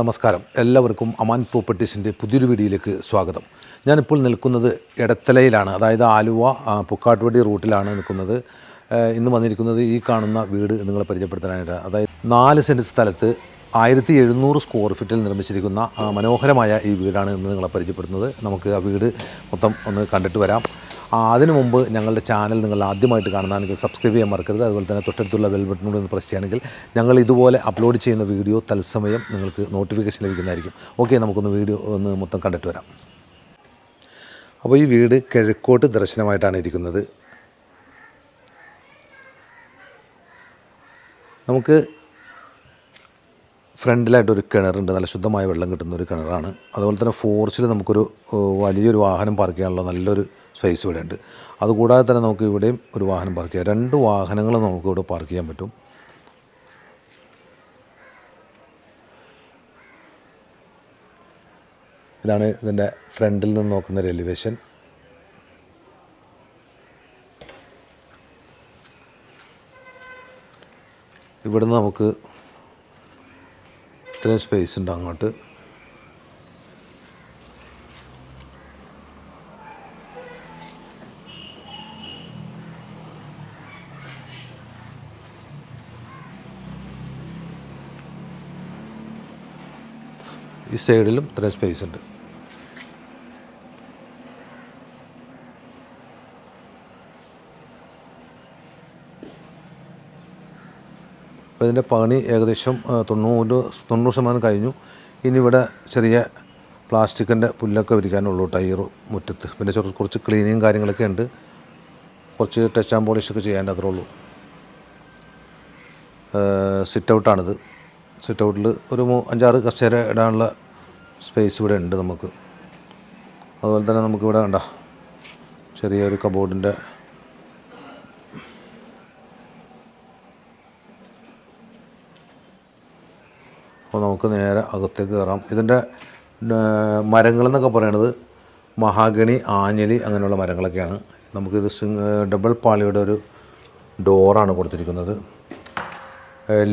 നമസ്കാരം. എല്ലാവർക്കും അമാൻ പ്രോപ്പർട്ടീസിന്റെ പുതിയൊരു വീഡിയോയിലേക്ക് സ്വാഗതം. ഞാനിപ്പോൾ നിൽക്കുന്നത് എടത്തലയിലാണ്. അതായത് ആലുവ പുക്കാട്ടുവടി റൂട്ടിലാണ് നിൽക്കുന്നത്. ഇന്ന് വന്നിരിക്കുന്നത് ഈ കാണുന്ന വീട് നിങ്ങളെ പരിചയപ്പെടുത്താനായിട്ട്. അതായത് നാല് സെന്റ് സ്ഥലത്ത് ആയിരത്തി എഴുന്നൂറ് സ്ക്വയർ ഫീറ്റിൽ നിർമ്മിച്ചിരിക്കുന്ന മനോഹരമായ ഈ വീടാണ് ഇന്ന് നിങ്ങളെ പരിചയപ്പെടുത്തുന്നത്. നമുക്ക് ആ വീട് മൊത്തം ഒന്ന് കണ്ടിട്ട് വരാം. അതിനു മുമ്പ് ഞങ്ങളുടെ ചാനൽ നിങ്ങൾ ആദ്യമായിട്ട് കാണുന്നതാണെങ്കിൽ സബ്സ്ക്രൈബ് ചെയ്യാൻ മറക്കരുത്. അതുപോലെ തന്നെ തൊട്ടടുത്തുള്ള ബെൽ ബട്ടനോട് ഒന്ന് പ്രസ് ചെയ്യുകയാണെങ്കിൽ ഞങ്ങൾ ഇതുപോലെ അപ്ലോഡ് ചെയ്യുന്ന വീഡിയോ തത്സമയം നിങ്ങൾക്ക് നോട്ടിഫിക്കേഷൻ ലഭിക്കുന്നതായിരിക്കും. ഓക്കെ നമുക്കൊന്ന് വീഡിയോ ഒന്ന് മൊത്തം കണ്ടിട്ട് വരാം. അപ്പോൾ ഈ വീട് കിഴക്കോട്ട് ദർശനമായിട്ടാണ് ഇരിക്കുന്നത്. നമുക്ക് ഫ്രണ്ടിലായിട്ടൊരു കിണറുണ്ട്. നല്ല ശുദ്ധമായ വെള്ളം കിട്ടുന്ന ഒരു കിണറാണ്. അതുപോലെ തന്നെ ഫോർച്ചിൽ നമുക്കൊരു വലിയൊരു വാഹനം പാർക്ക് ചെയ്യാനുള്ള നല്ലൊരു സ്പേസ് ഇവിടെ ഉണ്ട് അതുകൂടാതെ തന്നെ നമുക്ക് ഇവിടെയും ഒരു വാഹനം പാർക്ക് ചെയ്യാം. രണ്ട് വാഹനങ്ങൾ നമുക്ക് ഇവിടെ പാർക്ക് ചെയ്യാൻ പറ്റും. ഇതാണ് ഇതിന്റെ ഫ്രണ്ടിൽ നിന്ന് നോക്കുന്ന റെലിവേഷൻ ഇവിടുന്ന് നമുക്ക് ഇത്രയും സ്പേസ് ഉണ്ട് അങ്ങോട്ട്. ഈ സൈഡിലും ഇത്രയും സ്പേസ് ഉണ്ട്. അപ്പോൾ ഇതിന്റെ പണി ഏകദേശം തൊണ്ണൂറ് തൊണ്ണൂറ് ശതമാനം കഴിഞ്ഞു. ഇനി ഇവിടെ ചെറിയ പ്ലാസ്റ്റിക്കിന്റെ പുല്ലൊക്കെ വിരിക്കാനുള്ളൂ ടയർ മുറ്റത്ത്. പിന്നെ ചെറു കുറച്ച് ക്ലീനിങ് കാര്യങ്ങളൊക്കെ ഉണ്ട്. കുറച്ച് ടച്ച് ആൻഡ് പോളിഷൊക്കെ ചെയ്യാൻ അത്രേ ഉള്ളൂ. സിറ്റ് ഔട്ടാണിത് സിറ്റ് ഔട്ടിൽ ഒരു അഞ്ചാറ് കസേര ഇടാനുള്ള സ്പേസ് ഇവിടെ ഉണ്ട് നമുക്ക്. അതുപോലെ തന്നെ നമുക്കിവിടെ കണ്ട ചെറിയൊരു കബോർഡിന്റെ അപ്പോൾ നമുക്ക് നേരെ അകത്തേക്ക് കയറാം. ഇതിന്റെ മരങ്ങളെന്നൊക്കെ പറയണത് മഹാഗണി ആഞ്ഞലി അങ്ങനെയുള്ള മരങ്ങളൊക്കെയാണ്. നമുക്കിത് സിംഗ് ഡബിൾ പാളിയുടെ ഒരു ഡോറാണ് കൊടുത്തിരിക്കുന്നത്.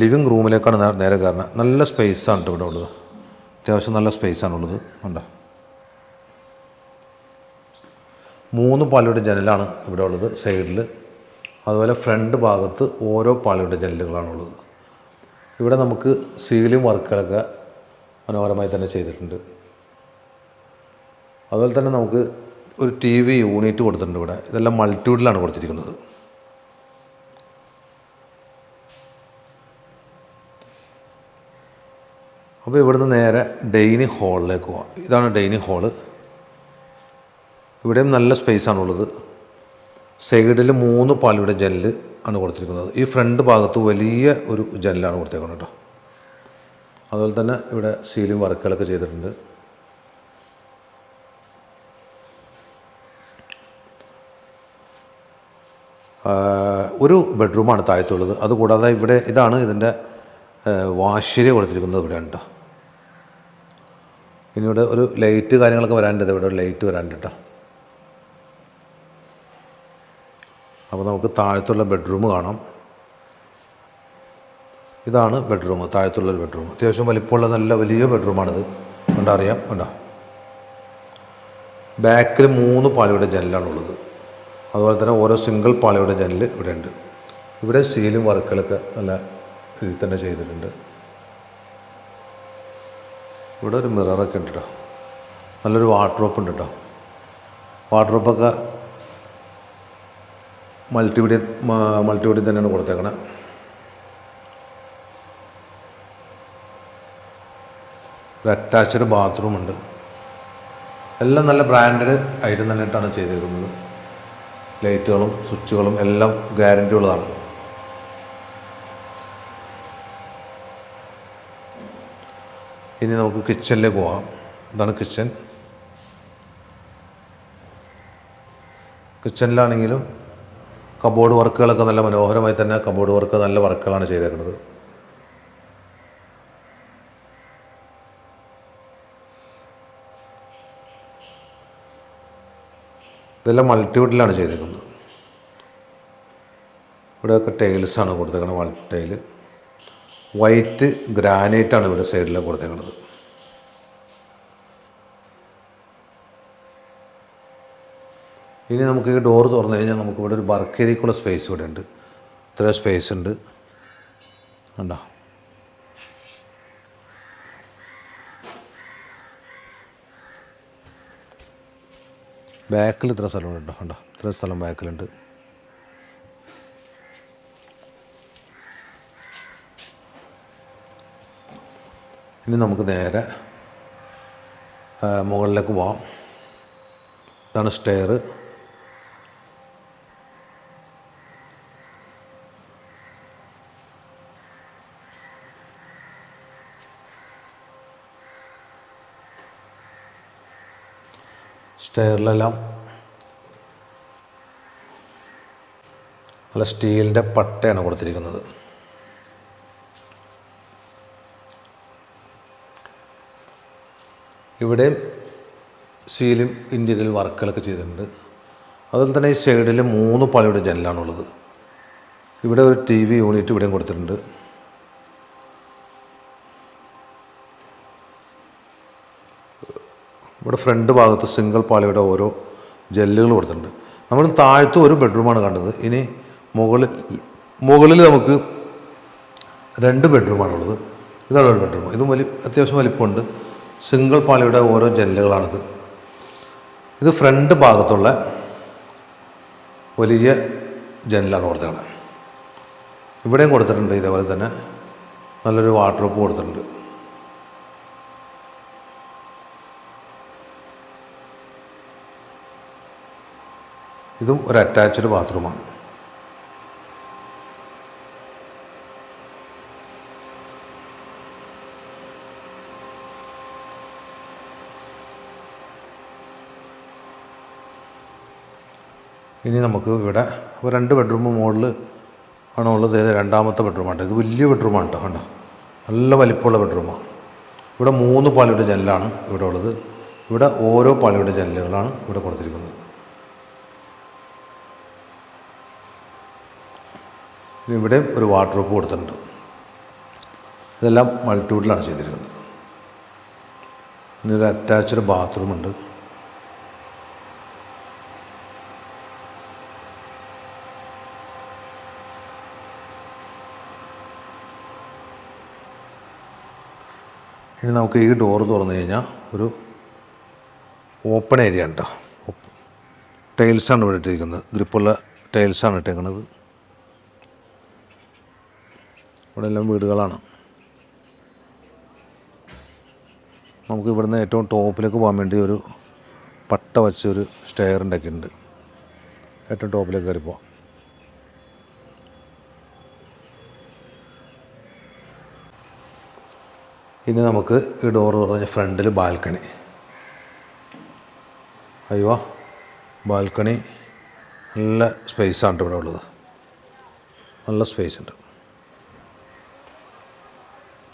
ലിവിങ് റൂമിലേക്കാണ് നേരെ കയറുന്നത് നല്ല സ്പേസാണ് ഇവിടെ ഉള്ളത്. അത്യാവശ്യം നല്ല സ്പേസാണുള്ളത് ഉണ്ട് മൂന്ന് പാളിയുടെ ജനലാണ് ഇവിടെ ഉള്ളത് സൈഡിൽ അതുപോലെ ഫ്രണ്ട് ഭാഗത്ത് ഓരോ പാളിയുടെ ജനലുകളാണുള്ളത്. ഇവിടെ നമുക്ക് സീലിംഗ് വർക്കുകളൊക്കെ മനോഹരമായി തന്നെ ചെയ്തിട്ടുണ്ട്. അതുപോലെ തന്നെ നമുക്ക് ഒരു ടി വി യൂണിറ്റ് കൊടുത്തിട്ടുണ്ട് ഇവിടെ. ഇതെല്ലാം മൾട്ടിവിഡിലാണ് കൊടുത്തിരിക്കുന്നത്. അപ്പോൾ ഇവിടുന്ന് നേരെ ഡൈനിങ് ഹാളിലേക്ക് പോവാം. ഇതാണ് ഡൈനിങ് ഹാൾ. ഇവിടെയും നല്ല സ്പേസാണുള്ളത് സൈഡിൽ മൂന്ന് പാളിയുടെ ജനൽ ആണ് കൊടുത്തിരിക്കുന്നത്. ഈ ഫ്രണ്ട് ഭാഗത്ത് വലിയ ഒരു ജനലാണ് കൊടുത്തേക്കുന്നത് കേട്ടോ. അതുപോലെ തന്നെ ഇവിടെ സീലിംഗ് വർക്കുകളൊക്കെ ചെയ്തിട്ടുണ്ട്. ഒരു ബെഡ്റൂമാണ് താഴത്തുള്ളത്. അതുകൂടാതെ ഇവിടെ ഇതാണ് ഇതിന്റെ വാശിരി കൊടുത്തിരിക്കുന്നത് ഇവിടെ ഉണ്ട് ഇനി ഇവിടെ ഒരു ലൈറ്റ് കാര്യങ്ങളൊക്കെ വരാനുണ്ട്. ഇവിടെ ഒരു ലൈറ്റ് വരാനുണ്ട് കേട്ടോ. അപ്പോൾ നമുക്ക് താഴത്തുള്ള ബെഡ്റൂം കാണാം. ഇതാണ് ബെഡ്റൂം താഴത്തുള്ള ബെഡ്റൂം. അത്യാവശ്യം വലിപ്പമുള്ള നല്ല വലിയ ബെഡ്റൂമാണിത്. കണ്ടറിയാം കണ്ടോ? ബാക്കിൽ മൂന്ന് പാളിയുടെ ജനലാണുള്ളത്. അതുപോലെ തന്നെ ഓരോ സിംഗിൾ പാളിയുടെ ജനൽ ഇവിടെ ഉണ്ട് ഇവിടെ സീലും വർക്കുകളൊക്കെ നല്ല ഇതിൽ തന്നെ ചെയ്തിട്ടുണ്ട്. ഇവിടെ ഒരു മിററൊക്കെ ഉണ്ട് കേട്ടോ നല്ലൊരു വാർഡ്രോപ്പ് ഉണ്ട് കേട്ടോ വാർഡ്രോപ്പൊക്കെ മൾട്ടിവിഡിയൻ മൾട്ടിവിഡിയൻ തന്നെയാണ് കൊടുത്തേക്കണേ. ഒരു അറ്റാച്ച്ഡ് ബാത്റൂമുണ്ട് എല്ലാം നല്ല ബ്രാൻഡഡ് ഐറ്റം തന്നെയായിട്ടാണ് ചെയ്തേക്കുന്നത്. ലൈറ്റുകളും സ്വിച്ചുകളും എല്ലാം ഗ്യാരണ്ടി ഉള്ളതാണ്. ഇനി നമുക്ക് കിച്ചണിലേക്ക് പോകാം. ഇതാണ് കിച്ചൺ. കിച്ചണിലാണെങ്കിലും കബോർഡ് വർക്കുകളൊക്കെ നല്ല മനോഹരമായി തന്നെ കബോർഡ് വർക്ക് നല്ല വർക്കുകളാണ് ചെയ്തേക്കുന്നത്. ഇതെല്ലാം മൾട്ടിവുഡിലാണ് ചെയ്തേക്കുന്നത്. ഇവിടെയൊക്കെ ടൈൽസാണ് കൊടുത്തേക്കുന്നത് മൾട്ടി ടൈൽ വൈറ്റ് ഗ്രാനൈറ്റാണ് ഇവിടെ സൈഡിൽ കൊടുത്തേക്കുന്നത് ഇനി നമുക്ക് ഈ ഡോർ തുറന്നു കഴിഞ്ഞാൽ നമുക്ക് ഇവിടെ ഒരു വർക്ക് ഏരിയക്കുള്ള സ്പേസ് ഇവിടെ ഉണ്ട്. ഇത്ര സ്പേസ് ഉണ്ട്. ഉണ്ടോ ബാക്കിൽ ഇത്ര സ്ഥലമുണ്ട് ഉണ്ടോ ഉണ്ടോ ഇത്ര സ്ഥലം ബാക്കിലുണ്ട്. ഇനി നമുക്ക് നേരെ മുകളിലേക്ക് പോവാം. ഇതാണ് സ്റ്റെയർ സ്റ്റെയറിലെല്ലാം നല്ല സ്റ്റീലിന്റെ പട്ടയാണ് കൊടുത്തിരിക്കുന്നത്. ഇവിടെയും സീലും ഇന്റീരിയൽ വർക്കുകളൊക്കെ ചെയ്തിട്ടുണ്ട്. അതുപോലെ തന്നെ ഈ സൈഡിൽ മൂന്ന് പാളിയുടെ ജനലാണുള്ളത്. ഇവിടെ ഒരു ടി വി യൂണിറ്റ് ഇവിടെയും കൊടുത്തിട്ടുണ്ട്. ഇവിടെ ഫ്രണ്ട് ഭാഗത്ത് സിംഗിൾ പാളിയുടെ ഓരോ ജെല്ലുകൾ കൊടുത്തിട്ടുണ്ട്. നമ്മൾ താഴത്ത് ഒരു ബെഡ്റൂമാണ് കണ്ടത്. ഇനി മുകളിൽ മുകളിൽ നമുക്ക് രണ്ട് ബെഡ്റൂമാണുള്ളത്. ഇതാണ് ഒരു ബെഡ്റൂം. ഇതും വലിയ അത്യാവശ്യം വലിപ്പമുണ്ട്. സിംഗിൾ പാളിയുടെ ഓരോ ജനലുകളാണിത്. ഇത് ഫ്രണ്ട് ഭാഗത്തുള്ള വലിയ ജനലാണ് കൊടുത്തേക്കുന്നത് ഇവിടെയും കൊടുത്തിട്ടുണ്ട് ഇതേപോലെ തന്നെ. നല്ലൊരു വാട്ടർ വാർഡ്രോപ്പ് കൊടുത്തിട്ടുണ്ട്. ഇതും ഒരു അറ്റാച്ച്ഡ് ബാത്റൂമാണ്. ഇനി നമുക്ക് ഇവിടെ ഒരു രണ്ട് ബെഡ്റൂം മുകളിൽ ആണ് ഉള്ളത്? ഇത് രണ്ടാമത്തെ ബെഡ്റൂമാണ് ഇത് വലിയ ബെഡ്റൂമാണ് കേട്ടോ കണ്ടോ? നല്ല വലിപ്പമുള്ള ബെഡ്റൂമാണ് ഇവിടെ മൂന്ന് പാളിയുടെ ജനലാണ് ഇവിടെ ഉള്ളത്. ഇവിടെ ഓരോ പാളിയുടെ ജനലുകളാണ് ഇവിടെ കൊടുത്തിരിക്കുന്നത്. ഇവിടെയും ഒരു വാർഡ്രോപ്പ് കൊടുത്തിട്ടുണ്ട്. ഇതെല്ലാം മൾട്ടിവുഡിലാണ് ചെയ്തിരിക്കുന്നത്. ഇനി ഒരു അറ്റാച്ച്ഡ് ബാത്റൂം ഇനി നമുക്ക് ഈ ഡോർ തുറന്നു കഴിഞ്ഞാൽ ഒരു ഓപ്പൺ ഏരിയ ഉണ്ട് ടൈൽസാണ് ഇവിടെ ഇട്ടിരിക്കുന്നത്. ഗ്രിപ്പുള്ള ടൈൽസാണ് ഇട്ടേക്കുന്നത് ഇവിടെ എല്ലാം വീടുകളാണ്. നമുക്ക് ഇവിടുന്ന് ഏറ്റവും ടോപ്പിലേക്ക് പോകാൻ വേണ്ടി ഒരു പട്ട വച്ചൊരു സ്റ്റെയർ ഉണ്ടാക്കിയിട്ടുണ്ട് ഏറ്റവും ടോപ്പിലേക്ക് കയറി പോവാം. ഇനി നമുക്ക് ഈ ഡോറ് പറഞ്ഞ ഫ്രണ്ടിൽ ബാൽക്കണി അയ്യോ ബാൽക്കണി നല്ല സ്പേസ് ആണ് ഇവിടെ ഉള്ളത്. നല്ല സ്പേസ് ഉണ്ട്.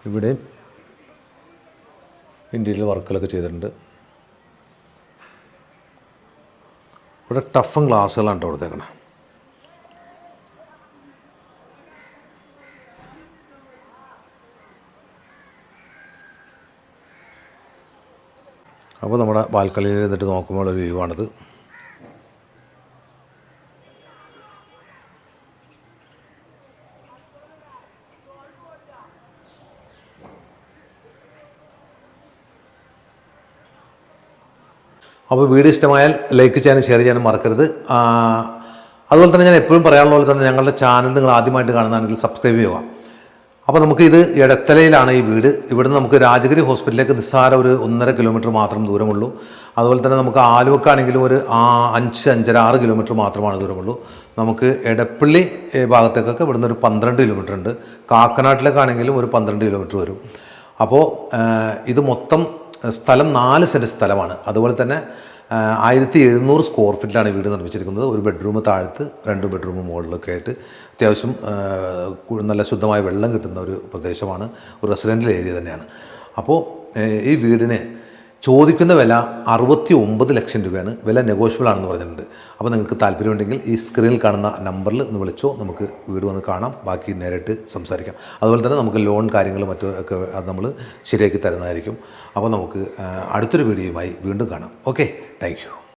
ഇവിടെ ഇന്റീരിയൽ വർക്കുകളൊക്കെ ചെയ്തിട്ടുണ്ട്. ഇവിടെ ടഫും ഗ്ലാസ്സുകളാണ് കൊടുത്തേക്കണേ. അപ്പോൾ നമ്മുടെ ബാൽക്കണിയിൽ ഇരുന്നിട്ട് നോക്കുമ്പോൾ ഒരു വ്യൂ ആണിത്. അപ്പോൾ വീഡിയോ ഇഷ്ടമായാൽ ലൈക്ക് ചെയ്യാനും ഷെയർ ചെയ്യാനും മറക്കരുത്. അതുപോലെ തന്നെ ഞാൻ എപ്പോഴും പറയാനുള്ള പോലെ തന്നെ ഞങ്ങളുടെ ചാനൽ നിങ്ങൾ ആദ്യമായിട്ട് കാണുന്നതാണെങ്കിൽ സബ്സ്ക്രൈബ് ചെയ്യുക. അപ്പോൾ നമുക്ക് ഇത് ഇടത്തലയിലാണ് ഈ വീട്. ഇവിടുന്ന് നമുക്ക് രാജഗിരി ഹോസ്പിറ്റലിലേക്ക് നിസ്സാര ഒരു ഒന്നര കിലോമീറ്റർ മാത്രം ദൂരമുള്ളൂ. അതുപോലെ തന്നെ നമുക്ക് ആലുവക്കാണെങ്കിലും ഒരു അഞ്ച് അഞ്ചര ആറ് കിലോമീറ്റർ മാത്രമാണ് ദൂരമുള്ളൂ. നമുക്ക് എടപ്പള്ളി ഭാഗത്തേക്കൊക്കെ ഇവിടുന്ന് ഒരു പന്ത്രണ്ട് കിലോമീറ്റർ ഉണ്ട്. കാക്കനാട്ടിലേക്കാണെങ്കിലും ഒരു പന്ത്രണ്ട് കിലോമീറ്റർ വരും. അപ്പോൾ ഇത് മൊത്തം സ്ഥലം നാല് സെന്റ് സ്ഥലമാണ്. അതുപോലെ തന്നെ ആയിരത്തി എഴുന്നൂറ് സ്ക്വയർ ഫീറ്റിലാണ് വീട് നിർമ്മിച്ചിരിക്കുന്നത്. ഒരു ബെഡ്റൂം താഴത്ത് രണ്ട് ബെഡ്റൂം മുകളിലൊക്കെ ആയിട്ട്. അത്യാവശ്യം നല്ല ശുദ്ധമായ വെള്ളം കിട്ടുന്ന ഒരു പ്രദേശമാണ്. ഒരു റെസിഡൻഷ്യൽ ഏരിയ തന്നെയാണ്. അപ്പോൾ ഈ വീടിന് ചോദിക്കുന്ന വില അറുപത്തി ഒമ്പത് ലക്ഷം രൂപയാണ്. വില നെഗോഷ്യബിൾ ആണെന്ന് പറഞ്ഞിട്ടുണ്ട്. അപ്പോൾ നിങ്ങൾക്ക് താല്പര്യമുണ്ടെങ്കിൽ ഈ സ്ക്രീനിൽ കാണുന്ന നമ്പറിൽ ഒന്ന് വിളിച്ചോ നമുക്ക് വീട് വന്ന് കാണാം. ബാക്കി നേരിട്ട് സംസാരിക്കാം. അതുപോലെ തന്നെ നമുക്ക് ലോൺ കാര്യങ്ങൾ മറ്റു ഒക്കെ അത് നമ്മൾ ശരിയാക്കി തരുന്നതായിരിക്കും. അപ്പോൾ നമുക്ക് അടുത്തൊരു വീഡിയോയുമായി വീണ്ടും കാണാം. Okay thank